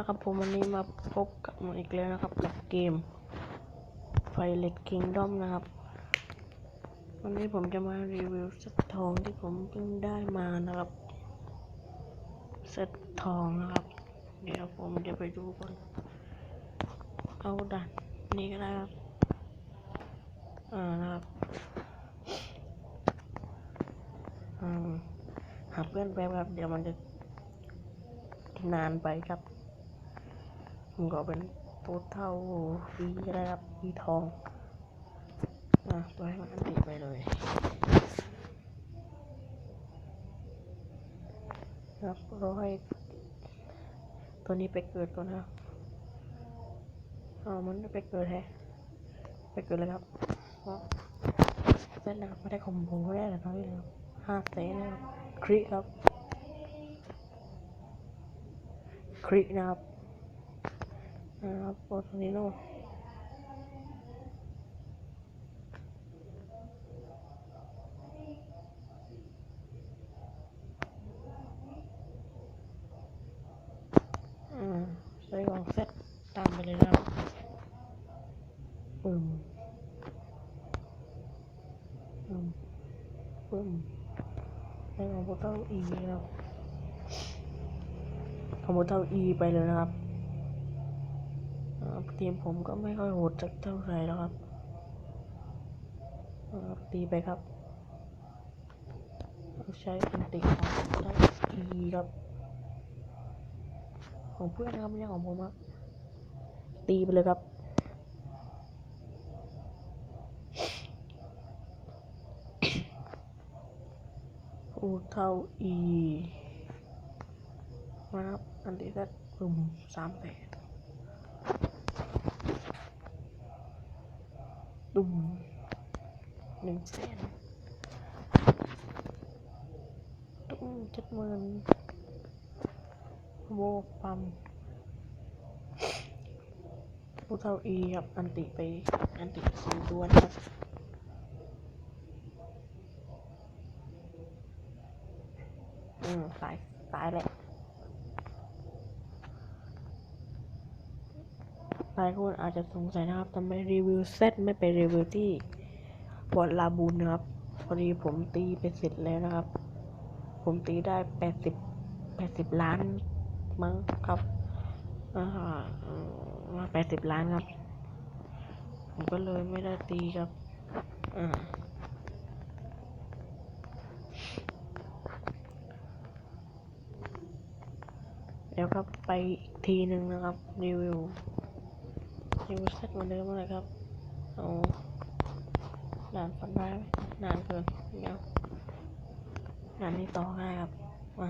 นะครับผมวันนี้มาพบกับผมอีกแล้วนะครับกับเกม Violet Kingdom นะครับ วันนี้ผมจะมารีวิวเซตทองที่ผมเพิ่งได้มานะครับเซตทองนะครับ เดี๋ยวผมจะไปดูก่อนเอาดันนี่ก็ได้ครับอ่านะครับหาเพื่อนไปครับเดี๋ยวมันจะนานไปครับ ผมก็เป็นปูเท่าปีก็ได้ครับปีทองอะตัวให้มันอันติไปเลยครับรอให้ตัวนี้ไปเกิดก่อนนะครับอ๋อมันไม่ไปเกิดแฮะไปเกิดเลยครับเพราะเส้นนะครับไม่ได้คอมโบไม่ได้แต่น้อยเลยครับห้าเซนนะครับคริครับครินะครับ นะครับโอโทนิโนอืมใส่ของเซตตามไปเลยนะครับปึ้มปึ้มปึ้มใส่ของโปรโตอีนะครับคอมพิวเตอร์ E ไปเลยนะครับ อ่าทีมผมก็ไม่ค่อยโหดสักเท่าไหร่แล้วครับตีไปครับ ใช้อันติของใช้ E ครับ ของเพื่อนนะครับไม่ใช่ของผมครับตีไปเลยครับอูเท่า E มาครับอันนี้ก็ปุ่มสามแปดดุ่มหนึ่งแสน ตุ้มเจ็ดหมื่นโวปั๊มผู้เท่าอีครับอันติไปอันติสี่ตัวนะครับอืมสายสายแหละ ห ลายคนอาจจะสงสัยนะครับทำไมรีวิวเซตไม่ไปรีวิวที่บอร์ดลาบูนนะครับ พอดีผมตีไปเสร็จแล้วนะครับ ผมตีได้แปดสิบแปดสิบล้านมั้งครับแปดสิบล้านครับ ผมก็เลยไม่ได้ตีครับอ่าเดี๋ยวครับไปอีกทีหนึ่งนะครับ รีวิว รีวิวเซตเหมือนเดิมเลยครับ เอานานฟันได้นานเกินเดี๋ยวนานนี้ต่อง่ายครับมา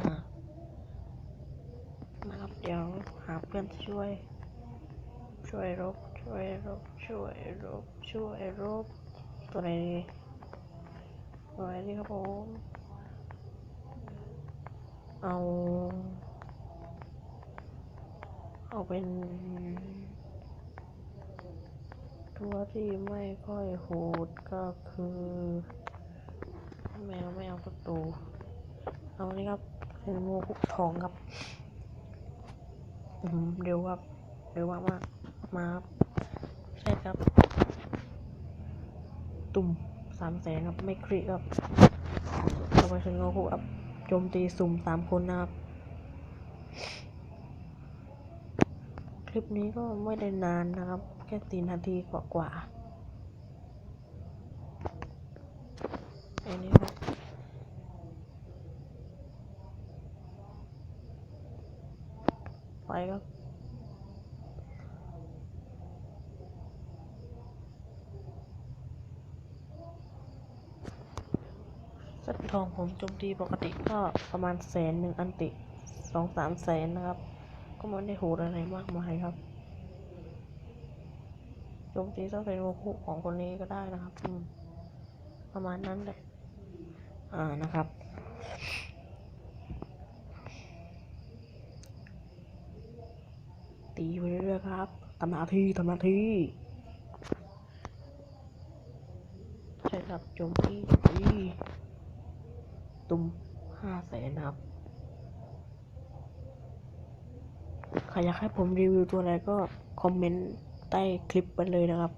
นะครับเดี๋ยวหาเพื่อนช่วย ช่วยรบ ช่วยรบ ช่วยรบ ช่วยรบ ตัวไหนดีตัวไหนดีครับผม เอา เอาเป็น ตัวที่ไม่ค่อยโหดก็คือ แมวไม่เอาประตูเอานี่ครับเป็นงูคุกทองครับอืมเร็วครับเร็วมากมากมาครับใช่ครับ ตุ่มสามแสนครับ ไม่คลิกครับต่อไปเป็นงูคุกครับโจมตีสุ่มสามคนนะครับคลิปนี้ก็ไม่ได้นานนะครับ ค่สี่นาทีกว่าๆอันนี้ครับไปครับเซ็ตทองผมโจมตีปกติก็ประมาณแสนหนึ่งอันติสองสามแสนนะครับ ก็ไม่ได้โหดอะไรมากมายครับ มตีต้องเป็นโมคุของคนนี้ก็ได้นะครับอืมประมาณนั้นเลยอ่านะครับ ตีไปเรื่อยๆครับทำหน้าที่ทำหน้าที่ใช่ครับโจมตีตีตุ่มห้าแสนครับใครอยากให้ผมรีวิวตัวอะไรก็คอมเมนต์ ใต้คลิปไปเลยนะครับ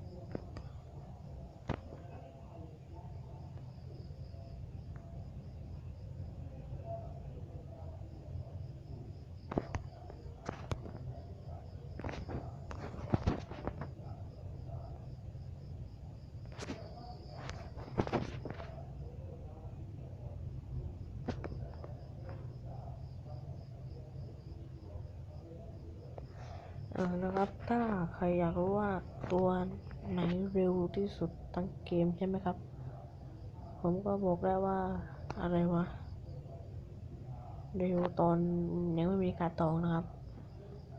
ออนะครับ ถ้าใครอยากรู้ว่าตัวไหนเร็วที่สุดทั้งเกมใช่ไหมครับ ผมก็บอกได้ว่าอะไรวะ เร็วตอนยังไม่มีการตองนะครับ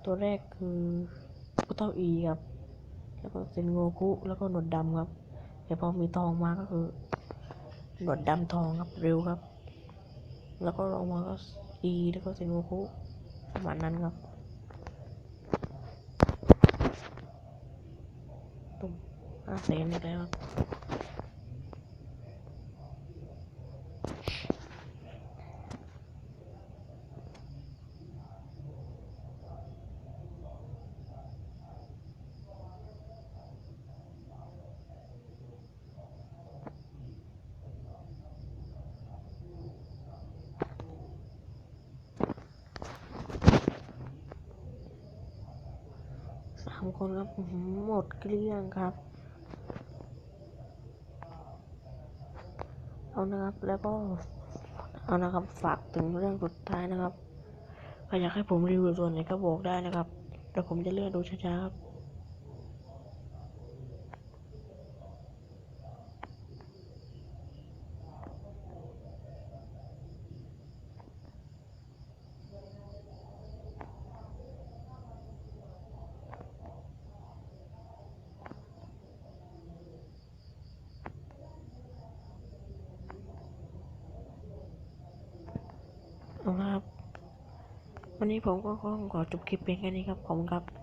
ตัวแรกคือพุเท่าอีครับ แล้วก็เซนโงคุแล้วก็หนวดดำครับ แต่พอมีทองมาก็คือหนวดดำทองครับเร็วครับ แล้วก็ลงมาก็อีแล้วก็เซนโงคุประมาณนั้นครับ ตุ้มห้าแสนอีกแล้ว ครับสามคนครับหมดเกลี้ยงครับ เอานะครับแล้วก็เอานะครับฝากถึงเรื่องสุดท้ายนะครับใครอยากให้ผมรีวิวส่วนไหนก็บอกได้นะครับเดี๋ยวผมจะเลือกดูช้าๆครับ เอาละครับ วันนี้ผมก็ขอจบคลิปเพียงแค่นี้ครับ ขอบคุณครับ